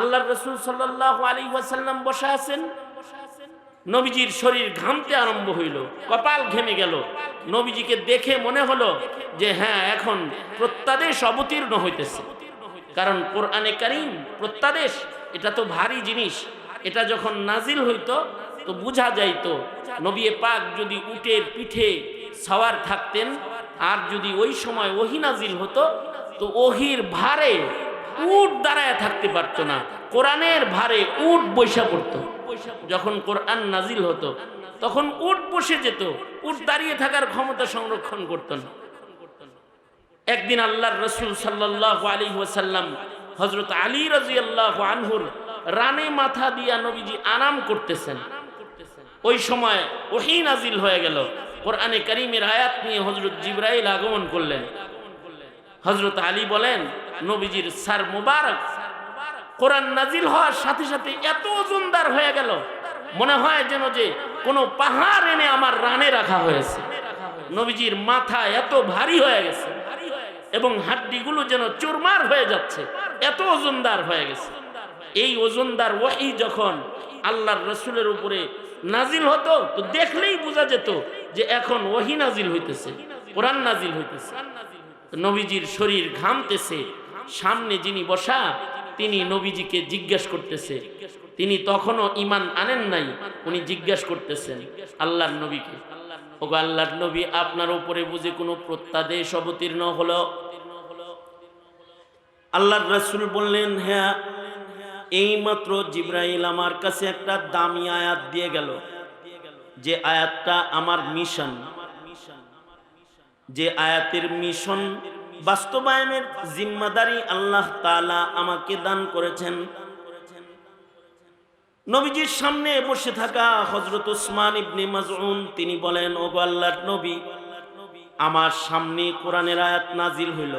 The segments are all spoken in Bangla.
আল্লাহ রসুল সাল্লাহ আলী ওয়াসাল্লাম বসা আছেন। নবীজির শরীর ঘামতে আরম্ভ হইল, কপাল ঘেমে গেল। নবীজিকে দেখে মনে হলো যে হ্যাঁ এখন প্রত্যাদেশ অবতীর্ণ হইতেছে। কারণ কোরআনে কারিম প্রত্যাদেশ, এটা তো ভারী জিনিস। এটা যখন নাজিল হইতো, তো বোঝা যাইত, নবী পাক যদি উটের পিঠে সাওয়ার থাকতেন, আর যদি ওই সময় ওহি নাজিল হতো, তো ওহির ভারে উট দাঁড়ায় থাকতে পারতো না। কোরআনের ভারে উট বৈশা পড়তো। যখন কোরআন নাজিল হতো, তখন উট বসে যেত। উট দাঁড়িয়ে থাকার ক্ষমতা সংরক্ষণ করতো না। একদিন আল্লাহর রসুল সাল্লাহ আলী ওয়াসাল্লাম হজরত আলী রাজি আল্লাহ আনহুর রানে মাথা দিয়া নবীজি আরাম করতেছেন। ওই সময় ওহি নাজিল হয়ে গেল। কোরআনে করিমের আয়াত নিয়ে হজরত জিব্রাইল আগমন করলেন। হজরত আলী বলেন, নবীজির সার মুবারক। কোরআন নাজিল হওয়ার সাথে সাথে এত ওজনদার হয়ে গেল। মনে হয় যেন যে কোনো পাহাড় এনে আমার রানে রাখা হয়েছে। নবীজির মাথা এত ভারী হয়ে গেছে এবং হাড্ডিগুলো যেন চুরমার হয়ে যাচ্ছে। এত ওজনদার হয়ে গেছে। এই ওজনদার ওয়াহি যখন আল্লাহর রসুলের উপরে নাজিল হতো, তো দেখলেই বোঝা যেত যে এখন ওহি নাজিল হইতেছে, কোরআন নাজিল হইতেছে। নবীজির শরীর ঘামতেছে। সামনে যিনি বসা, তিনি নবীজিকে জিজ্ঞেস করতেছে। তিনি তখনও ইমান আনেন নাই, উনি জিজ্ঞেস করতেছেন আল্লাহর নবীকে। ওগো আল্লাহর নবী, আপনার উপরে বুঝে কোনো প্রত্যাদেশ অবতীর্ণ হলো? আল্লাহর রাসূল বললেন হ্যাঁ এইমাত্র জিব্রাইল আমার কাছে একটা দামি আয়াত দিয়ে গেল। যে আয়াতটা আমার মিশন। যে আয়াতের মিশন বাস্তবায়নের জিম্মাদারি আল্লাহ তালা আমাকে দান করেছেন। নবীজির সামনে বসে থাকা হজরত উসমান ইবনে মাজউন, তিনি বলেন ও গো আল্লাহর নবী, আমার সামনে কোরআনের আয়াত নাজিল হইল।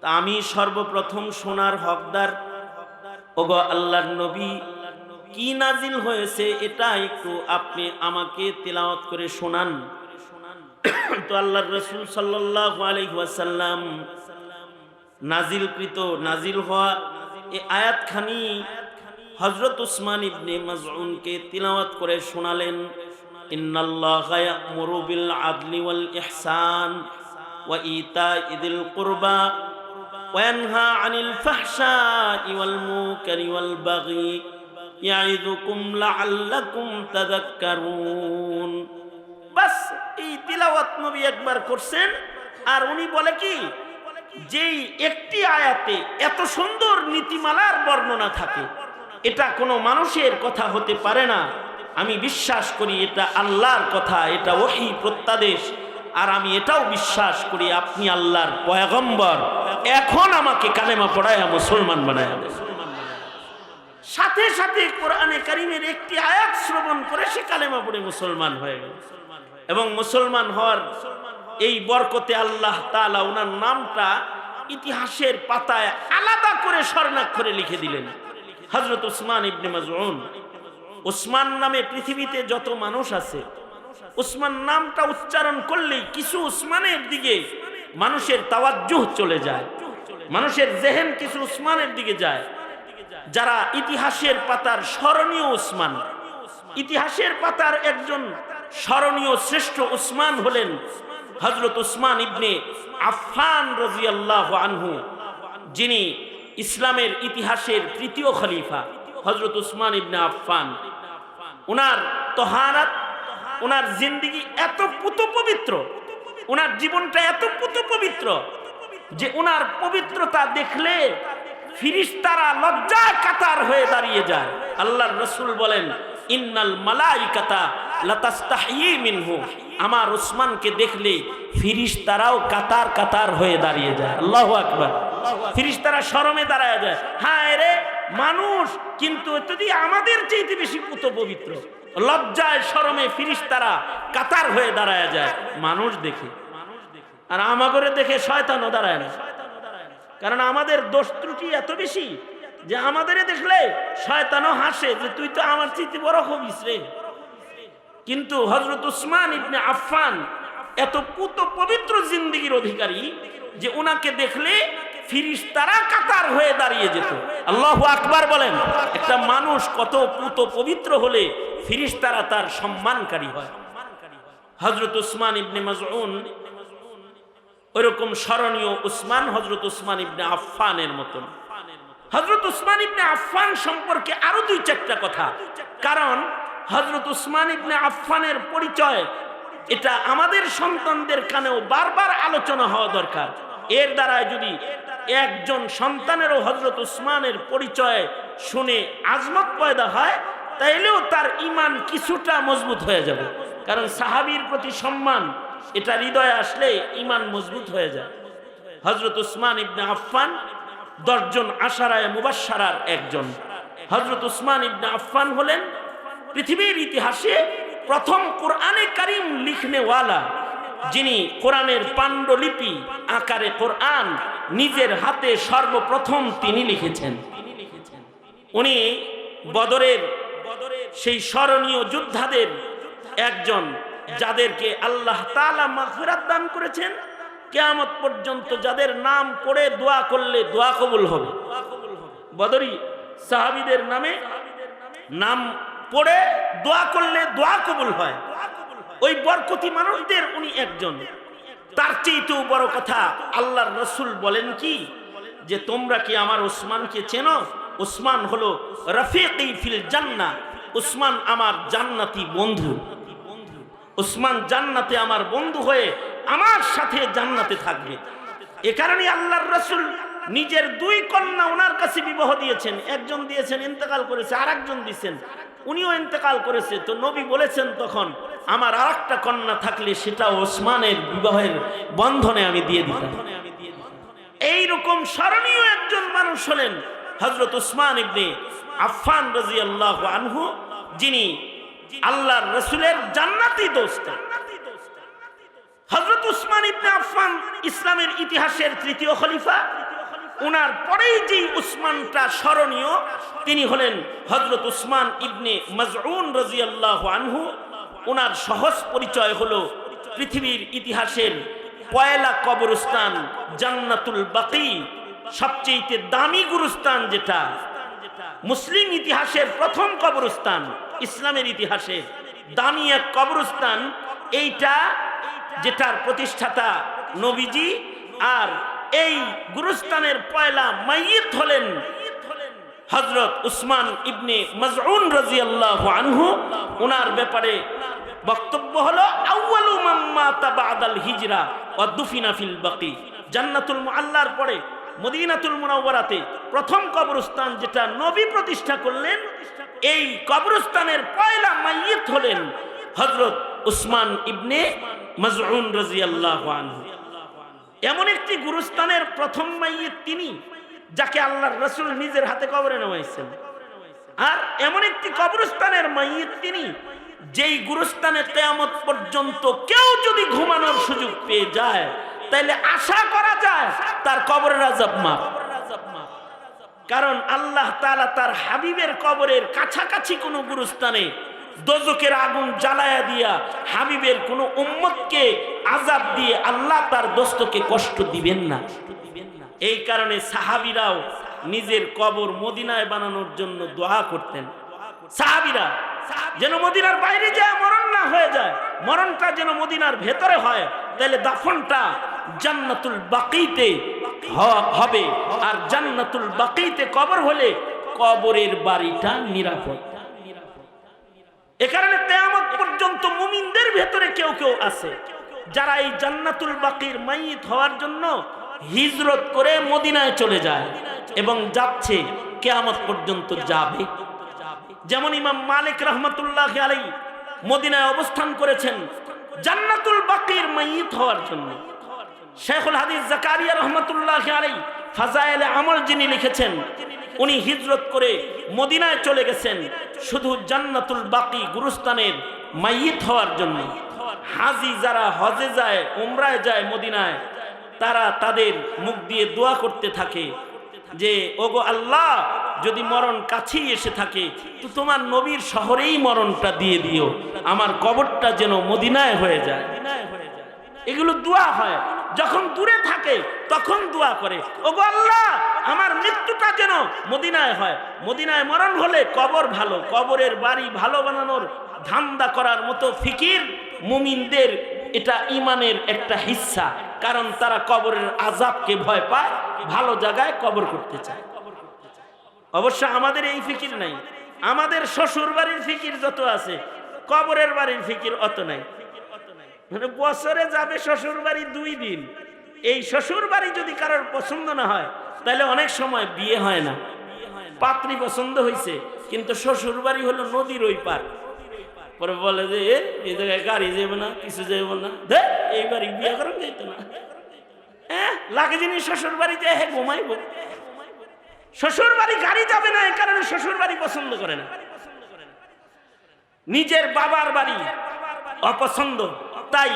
তা আমি সর্বপ্রথম সোনার হকদার। ও গো আল্লাহর নবী, কি নাজিল হয়েছে এটা একটু আপনি আমাকে তেলাওয়াত করে শোনান। তো আল্লাহর রসুল সাল্লাহ নাজিলকৃত, নাজিল হওয়া এই আয়াতখানি হজরত উসমান ইবনে মাজউনকে তিলাওয়াত করে শোনালেন, ইন্নাল্লাহ ইয়ামুরু আদলি ওয়াল ইহসান ওয়া ইতাইদিল কুরবা ওয়া আনিল ফাহশাই ওয়াল মুনকারি ওয়াল বাগি। ইয়াইদুকুম লাআল্লাকুম বাস, এই তিলাওয়াত নবী একবার করছেন। আর উনি বলে কি, যেই একটি আয়াতে এত সুন্দর নীতিমালার বর্ণনা থাকে, এটা কোনো মানুষের কথা হতে পারে না। আমি বিশ্বাস করি এটা আল্লাহর কথা, এটা ওহি প্রত্যাদেশ। আর আমি এটাও বিশ্বাস করি আপনি আল্লাহর পয়গম্বর। এখন আমাকে কালেমা পড়ায় মুসলমান বানায় সাথে সাথে কোরআনে কারিমের একটি আয়াত শ্রবণ করে সে কালেমা পড়ে মুসলমান হয়ে গেল। এবং মুসলমান হওয়ার এই বরকতে আল্লাহ তাআলা ওনার নামটা ইতিহাসের পাতায় আলাদা করে স্বর্ণাক্ষরে লিখে দিলেন। হজরত উসমান ইবনে মাজউন। উসমান নামে পৃথিবীতে যত মানুষ আছে, উসমান নামটা উচ্চারণ করলেই কিছু উসমানের দিকে মানুষের তাওয়াজ্জুহ চলে যায়। মানুষের জেহেন কিছু উসমানের দিকে যায়। যারা ইতিহাসের পাতার স্মরণীয় উসমান, ইতিহাসের পাতার একজন স্মরণীয় শ্রেষ্ঠ উসমান হলেন হজরত উসমান ইবনে আফফান রাজিয়াল্লাহু আনহু, যিনি ইসলামের ইতিহাসের তৃতীয় খলিফা হজরত উসমান ইবনে আফফান। ওনার তহারাত ওনার জিন্দিগি এত পুত পবিত্র ওনার জীবনটা এত পুত পবিত্র যে ওনার পবিত্রতা দেখলে ফিরিস্তারা লজ্জায় কাতার হয়ে দাঁড়িয়ে যায়। আল্লাহ রসুল বলেন, ইন্নাল মালাইকাতা মিনহু। আমার ওসমানকে দেখলে ফিরিস্তারাও কাতার কাতার হয়ে দাঁড়িয়ে যায়। আল্লাহু আকবার। ফিরিস্তারা শরমে দাঁড়ায় যায়। হ্যাঁ রে, মানুষ! কিন্তু যদি আমাদের চাইতে বেশি পুত পবিত্র। লজ্জায় শরমে ফিরিস্তারা কাতার হয়ে দাঁড়ায় যায়। মানুষ দেখে। আর আমাগরে দেখে শয়তানও দাঁড়ায় না। কারণ আমাদের দোষ ত্রুটি এত বেশি যে আমাদের দেখলে শয়তানও হাসে যে তুই তো আমার চিঠি বড় হবিস রে। কিন্তু হজরত উসমান ইবনে আফফান এত পুত পবিত্র জিন্দিগির অধিকারী যে ওনাকে দেখলে ফিরিস্তারা কাতার হয়ে দাঁড়িয়ে যেত। আল্লাহু আকবার বলেন, একটা মানুষ কত পুত পবিত্র হলে ফিরিস্তারা তার সম্মানকারী হয়। হজরত উসমান ইবনে মাজউন ওইরকম স্মরণীয় উসমান হজরত উসমান ইবনে আফফানের মতন। হজরত উসমান ইবনে আফফান সম্পর্কে আরও দুই চারটা কথা। কারণ হজরত উসমান ইবনে আফফানের পরিচয়। এটা আমাদের সন্তানদের কানেও বারবার আলোচনা হওয়া দরকার। এর দ্বারা যদি একজন সন্তানেরও হজরত উসমানের পরিচয় শুনে আজমত পয়দা হয়, তাইলেও তার ইমান কিছুটা মজবুত হয়ে যাবে। কারণ সাহাবীর প্রতি সম্মান, এটা হৃদয়ে আসলে ইমান মজবুত হয়ে যায়। হজরত উসমান ইবনে আফফান দশজন আশারায় মুবাসারার একজন। হজরত উসমান ইবনে আফফান হলেন পৃথিবীর ইতিহাসে প্রথম কোরআনে কারিম লিখনেওয়ালা, যিনি কোরআনের পাণ্ডুলিপি আকারে কোরআন নিজের হাতে সর্বপ্রথম তিনি লিখেছেন। উনি বদরের সেই স্মরণীয় যোদ্ধাদের একজন, যাদেরকে আল্লাহ তাআলা মাগফিরাত দান করেছেন। কেয়ামত পর্যন্ত যাদের নাম পড়ে দোয়া করলে দোয়া কবুল হবে। বদরি সাহাবিদের নামে নাম পড়ে দোয়া করলে দোয়া কবুল হয়। ওই বরকতি মানুষদের উনি একজন। তার চেয়েতেও বড় কথা, আল্লাহর রসুল বলেন কি? যে তোমরা কি আমার ওসমানকে চেনো? ওসমান হলো রফিকি ফিল জান্না। ওসমান আমার জান্নাতি বন্ধু। ওসমান জান্নাতে আমার বন্ধু হয়ে আমার সাথে জান্নাতে থাকবে। এ কারণে আল্লাহর রসুল নিজের দুই কন্যা ওনার কাছে বিবাহ দিয়েছেন। একজন দিয়েছেন, ইন্তেকাল করেছে আর একজন দিয়েছেন। উনিও ইন্তেকাল করেছে। তো নবী বলেছেন তখন, আমার আর একটা কন্যা থাকলে সেটা ওসমানের বিবাহের বন্ধনে আমি দিয়ে দিতাম। এইরকম স্মরণীয় একজন মানুষ হলেন হজরত উসমান ইবনে আফফান রাজি আল্লাহ আনহু, যিনি আল্লাহর রসুলের জান্নাতি দোস্ত। হজরত উসমান ইবনে আফফান ইসলামের ইতিহাসের তৃতীয় খলিফা। উনার পরেই যেই উসমানটা স্মরণীয়, তিনি হলেন হজরত উসমান ইবনে মজউন রাজিয়াল্লাহ আনহু। উনার সহজ পরিচয় হলো পৃথিবীর ইতিহাসের পয়লা কবরস্থান জান্নাতুল বাকি সবচেয়ে দামি গুরুস্থান যেটা। মুসলিম ইতিহাসের প্রথম কবরস্থান, ইসলামের ইতিহাসে দামি এক কবরস্থান, এইটা যেটার প্রতিষ্ঠাতা নবীজি আর এই গুরুস্তানের পয়লা মাইয়িত হলেন হজরত উসমান ইবনে মজউন রাজিয়াল্লাহু আনহু। ওনার ব্যাপারে বক্তব্য হলো, আউয়ালু মাম্মা তাবাদাল হিজরা ওয়া দুফিনা ফিল বাকি। জান্নাতুল মুআল্লার পরে মদিনাতুল মুনাওয়ারাতে প্রথম কবরস্থান যেটা নবী প্রতিষ্ঠা করলেন, এই কবরস্থানের পয়লা মাইয়িত হলেন হজরত উসমান ইবনে মজউন রাজিয়াল্লাহু আনহু। এমন একটি গুরুস্থানের প্রথম মাইয়িত তিনি, যাকে আল্লাহর রসুল নিজের হাতে কবরে নেওয়াইছেন। আর এমন একটি কবরস্থানের মাইয়িত তিনি, যেই গুরুস্থানে কেয়ামত পর্যন্ত কেউ যদি ঘুমানোর সুযোগ পেয়ে যায়, তাইলে আশা করা যায় তার কবরের আজাব মাপ কারণ আল্লাহ তাআলা তার হাবিবের কবরের কাছাকাছি কোনো গুরুস্থানে দোজকের আগুন জ্বালায়া দিয়া হাবিবের কোনো উম্মতকে আজাব দিয়ে আল্লাহ তার দোস্তকে কষ্ট দিবেন না। এই কারণে সাহাবিরাও নিজের কবর মদিনায় বানানোর জন্য দোয়া করতেন। সাহাবিরা, যেন মদিনার বাইরে যায়, মরণ না হয়ে যায়, মরণটা যেন মদিনার ভেতরে হয়, তাহলে দাফনটা জান্নাতুল বাকিতে হবে। আর জান্নাতুল বাকিতে কবর হলে কবরের বাড়িটা নিরাপদ। এ কারণে তেয়ামত পর্যন্ত মুমিনদের ভেতরে কেউ কেউ আছে যারা এই জান্নাতুল বাকির মাইত হওয়ার জন্য হিজরত করে মদিনায় চলে যায় এবং যাচ্ছে, কেয়ামত পর্যন্ত যাবে। যেমন ইমাম মালিক রহমতুল্লাহ আলাই মদিনায় অবস্থান করেছেন জান্নাতুল বাকির মাইত হওয়ার জন্য। শেখুল হাদিস জাকারিয়া রহমতুল্লাহ আলাই ফাজাইলে আমল যিনি লিখেছেন, উনি হিজরত করে মদিনায় চলে গেছেন। শুধু জান্নাতুল বাকি গুরুস্তানের মাইয়িত হওয়ার জন্য। হাজি যারা হজে যায়, উমরায় যায় মদিনায়, তারা তাদের মুখ দিয়ে দোয়া করতে থাকে যে, ওগো আল্লাহ, যদি মরণ কাছেই এসে থাকে, তো তোমার নবীর শহরেই মরণটা দিয়ে দিও। আমার কবরটা যেন মদিনায় হয়ে যায়। এগুলো দোয়া হয়। যখন দূরে থাকে তখন দোয়া করে, ওগো আল্লাহ, আমার মৃত্যুটা যেন মদিনায় হয়। মদিনায় মরণ হলে কবর ভালো, কবরের বাড়ি ভালো বানানোর ধান্দা করার মতো ফিকির মুমিনদের এটা ইমানের একটা হিস্সা। কারণ তারা কবরের আজাবকে ভয় পায়, ভালো জায়গায় কবর করতে চায়। অবশ্য আমাদের এই ফিকির নাই। আমাদের শ্বশুর বাড়ির ফিকির যত আছে, কবরের বাড়ির ফিকির অত নাই। মানে বছরে যাবে শ্বশুর বাড়ি দুই দিন। এই শ্বশুর বাড়ি যদি কারোর পছন্দ না হয়, তাহলে অনেক সময় বিয়ে হয় না। পাত্রী পছন্দ হয়েছে কিন্তু শ্বশুর বাড়ি হলো নদীর ওই পার। পরে বলে যে এই জায়গায় গাড়ি যাবে না, কিছু যাবে না। দে এই বাড়ি বিয়ে করেন যেত না। হ্যাঁ লাগে জিনিস শ্বশুর বাড়ি যায় হ্যাঁ ঘুমাইব। শ্বশুর বাড়ি গাড়ি যাবে না এই কারণে শ্বশুর বাড়ি পছন্দ করে না। নিজের বাবার বাড়ি অপছন্দ, তাই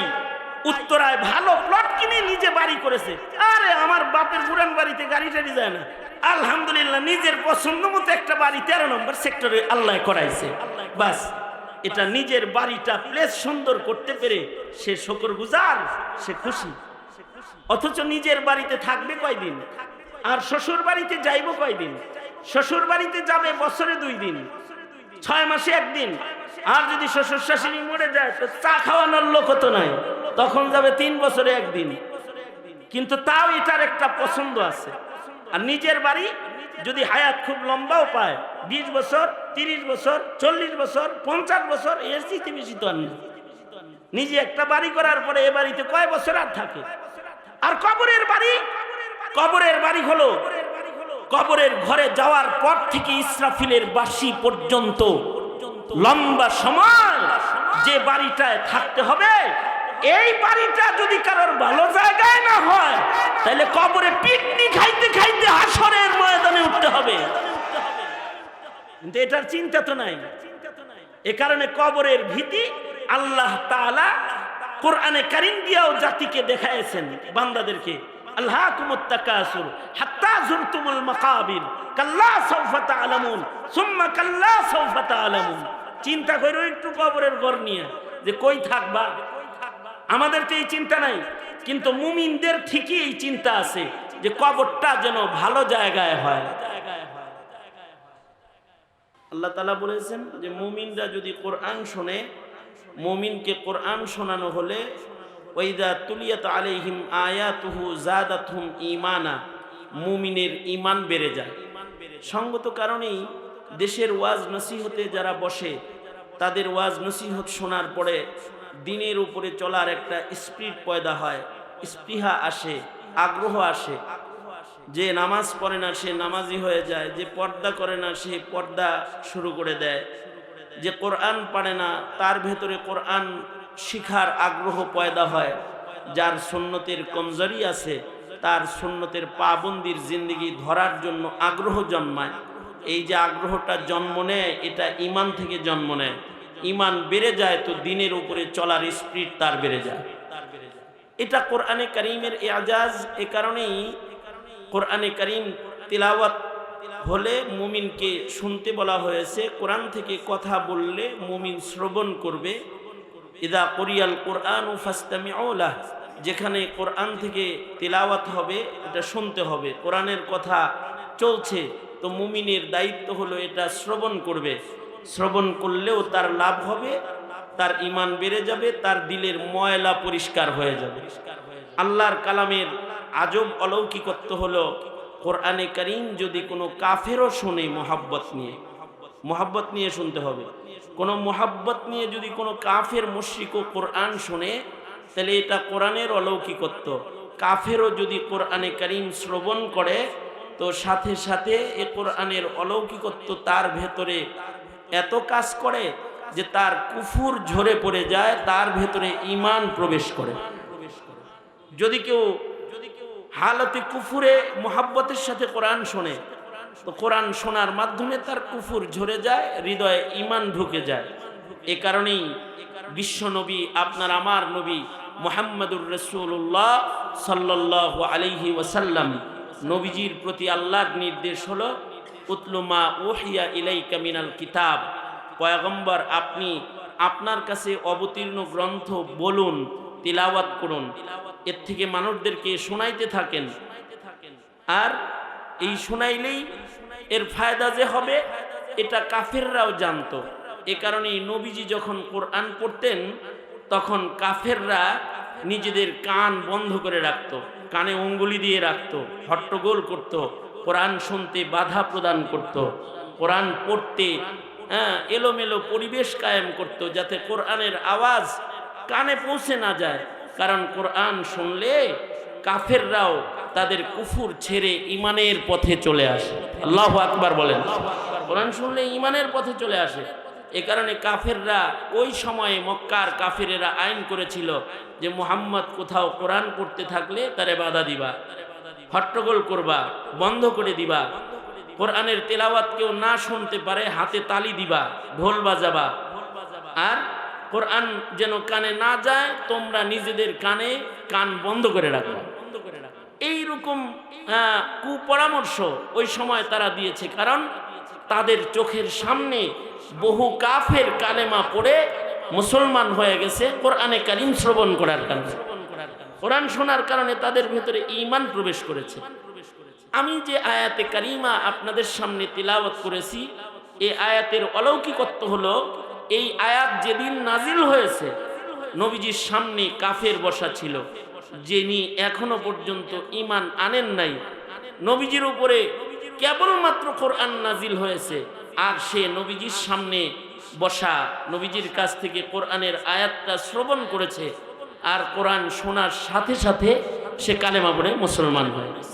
উত্তরায় ভালো প্লট কিনে নিজে বাড়ি করেছে। আরে, আমার বাপের পুরান বাড়িতে গাড়ি টাড়ি যায় না। আলহামদুলিল্লাহ, নিজের পছন্দ মতো একটা বাড়ি তেরো নম্বর সেক্টরে আল্লাহ করাইছে। বাস, এটা নিজের বাড়িটা প্লেস সুন্দর করতে পেরে সে শকর গুজার, সে খুশি। অথচ নিজের বাড়িতে থাকবে কয়দিন? আর শ্বশুর বাড়িতে যাইব কয়দিন? শ্বশুর বাড়িতে যাবে বছরে দুই দিন। ছয় মাসে একদিন। আর যদি শ্বশুর শাশুড়ি মরে যায়, তো চা খাওয়ানোর লোক তো নাই। তখন যাবে তিন বছরে একদিন। কিন্তু তাও এটার একটা পছন্দ আছে। আর নিজের বাড়ি যদি হায়াত খুব লম্বাও পায়, বিশ বছর, তিরিশ বছর, চল্লিশ বছর, পঞ্চাশ বছর, এর চেয়ে বেশি তো নিজে একটা বাড়ি করার পরে এ বাড়িতে কয় বছর আর থাকে? আর কবরের বাড়ি? কবরের বাড়ি হলো, কবরের ঘরে যাওয়ার পর থেকে ইসরাফিলের বাসি পর্যন্ত লম্বা সময় যে বাড়িটায় থাকতে হবে, এই বাড়িটা যদি কারোর ভালো জায়গায় না হয়, তাহলে কবরে পিকনিক খাইতে খাইতে হাসরের ময়দানে উঠতে হবে। কিন্তু এটার চিন্তা তো নাই। এ কারণে কবরের ভীতি আল্লাহ তাআলা কোরআনে কারিম দিয়াও জাতিকে দেখাইছেন বান্দাদেরকে। আল্লাহ কুমুত্তাকাসুর, হাত্তা জুরতুমুল কাল্লা সাউফা তাআলামুন, সুম্মা কাল্লা সাউফা তাআলামুন। চিন্তা করো একটু কবরের ঘর নিয়ে, যে কই থাকবা? আমাদের তো এই চিন্তা নাই, কিন্তু মুমিনদের ঠিকই এই চিন্তা আছে যে কবরটা যেন ভালো জায়গায় হয়। আল্লাহ তালা বলেছেন যে মুমিনরা যদি কোরআন শোনে, মুমিনকে কোরআন শোনানো হলে ওইদা তুলিয়াত আলাইহিম আয়াতুহু জাদাতহুম ইমানা মুমিনের ইমান বেড়ে যায়। সঙ্গত কারণেই দেশের ওয়াজ নসিহতে যারা বসে, তাদের ওয়াজ নসিহত শোনার পরে দিনের উপরে চলার একটা স্পিড পয়দা হয়, স্পৃহা আসে, আগ্রহ আসে। যে নামাজ পড়ে না, সে নামাজি হয়ে যায়, যে পর্দা করে না, সে পর্দা শুরু করে দেয়। যে কোরআন পারে না, তার ভেতরে কোরআন শিখার আগ্রহ পয়দা হয়। যার সুন্নতের কমজোরি আছে, তার সুন্নতের পাবন্দির জিন্দগি ধরার জন্য আগ্রহ জন্মায়। এই যে আগ্রহটা জন্ম নেয়, এটা ইমান থেকে জন্ম নেয়। ইমান বেড়ে যায় তো দিনের উপরে চলার স্পিড তার বেড়ে যায়। এটা কোরআনে করিমের এজাজ, এ কারণেই কোরআনে করিম তিলাওয়াত হলে মুমিনকে শুনতে বলা হয়েছে, কোরআন থেকে কথা বললে মুমিন শ্রবণ করবে। ইদা কোরিয়াল কোরআন ও ফাস্তামি ফাস্তামিউলাহ যেখানে কোরআন থেকে তিলাওয়াত হবে, এটা শুনতে হবে। কোরআনের কথা চলছে তো মুমিনের দায়িত্ব হলো এটা শ্রবণ করবে। শ্রবণ করলেও তার লাভ হবে, তার ইমান বেড়ে যাবে, তার দিলের ময়লা পরিষ্কার হয়ে যাবে। আল্লাহর কালামের আজব অলৌকিকত্ব হলো, কোরআনে করিম যদি কোনো কাফেরও শোনে মোহাব্বত নিয়ে মোহাব্বত নিয়ে শুনতে হবে। কোনো মোহাব্বত নিয়ে যদি কোনো কাফের মুশ্রিক কোরআন শোনে, তাহলে এটা কোরআনের অলৌকিকত্ব। কাফেরও যদি কোরআনে করিম শ্রবণ করে তো সাথে সাথে এ কোরআনের অলৌকিকত্ব তার ভেতরে এত কাজ করে যে তার কুফুর ঝরে পড়ে যায়, তার ভেতরে ইমান প্রবেশ করে। যদি কেউ হালতে কুফুরে, মোহাব্বতের সাথে কোরআন শোনে, তো কোরআন শোনার মাধ্যমে তার কুফুর ঝরে যায়, হৃদয়ে ইমান ঢুকে যায়। এ কারণেই বিশ্ব নবী, আপনার আমার নবী মোহাম্মদুর রসুল্লাহ সাল্লাহ আলহি ওয়াসাল্লাম নবীজির প্রতি আল্লাহর নির্দেশ হলো উতলুমা ওহিয়া ইলাই মিনাল কিতাব। পয়গম্বর, আপনি আপনার কাছে অবতীর্ণ গ্রন্থ বলুন, তিলাওয়াত করুন। এর থেকে মানুষদেরকে শোনাইতে থাকেন। আর এই শোনাইলেই এর ফায়দা যে হবে, এটা কাফেররাও জানতো। এ কারণেই নবীজি যখন কোরআন পড়তেন, তখন কাফেররা নিজেদের কান বন্ধ করে রাখত, কানে অঙ্গুলি দিয়ে রাখত, হট্টগোল করত, কোরআন শুনতে বাধা প্রদান করত, কোরআন পড়তে হ্যাঁ এলোমেলো পরিবেশ কায়েম করত যাতে কোরআনের আওয়াজ কানে পৌঁছে না যায়। কারণ কোরআন শুনলে কাফেররাও তাদের কুফুর ছেড়ে ইমানের পথে চলে আসে। আল্লাহ আকবার বলেন। কোরআন শুনলে ইমানের পথে চলে আসে। এ কারণে কাফেররা ওই সময়ে মক্কার কাফেরেরা আইন করেছিল যে মুহাম্মদ কোথাও কোরআন পড়তে থাকলে তারে বাধা দিবা, হট্টগোল করবা, বন্ধ করে দিবা, কোরআনের তেলাওয়াত কেউ না শুনতে পারে, হাতে তালি দিবা, ঢোল বাজাবা। আর কোরআন যেন কানে না যায়, তোমরা নিজেদের কানে কান বন্ধ করে রাখো। এইরকম কুপরামর্শ ওই সময় তারা দিয়েছে। কারণ তাদের চোখের সামনে বহু কাফের কালেমা পড়ে মুসলমান হয়ে গেছে, কোরআনে কারিম শ্রবণ করার কারণে। কোরআন শোনার কারণে তাদের ভেতরে ঈমান প্রবেশ করেছে। আমি যে আয়াতে কারিমা আপনাদের সামনে তিলাওয়াত করেছি এই আয়াতের অলৌকিকত্ব হলো, এই আয়াত যেদিন নাজিল হয়েছে, নবীজির সামনে কাফের বসা ছিল, যিনি এখনও পর্যন্ত ইমান আনেন নাই। নবীজির উপরে কেবলমাত্র কোরআন নাজিল হয়েছে, আর সে নবীজির সামনে বসা, নবীজির কাছ থেকে কোরআনের আয়াতটা শ্রবণ করেছে, আর কোরআন শোনার সাথে সাথে সে কালেমা পড়ে মুসলমান হয়ে। গেছে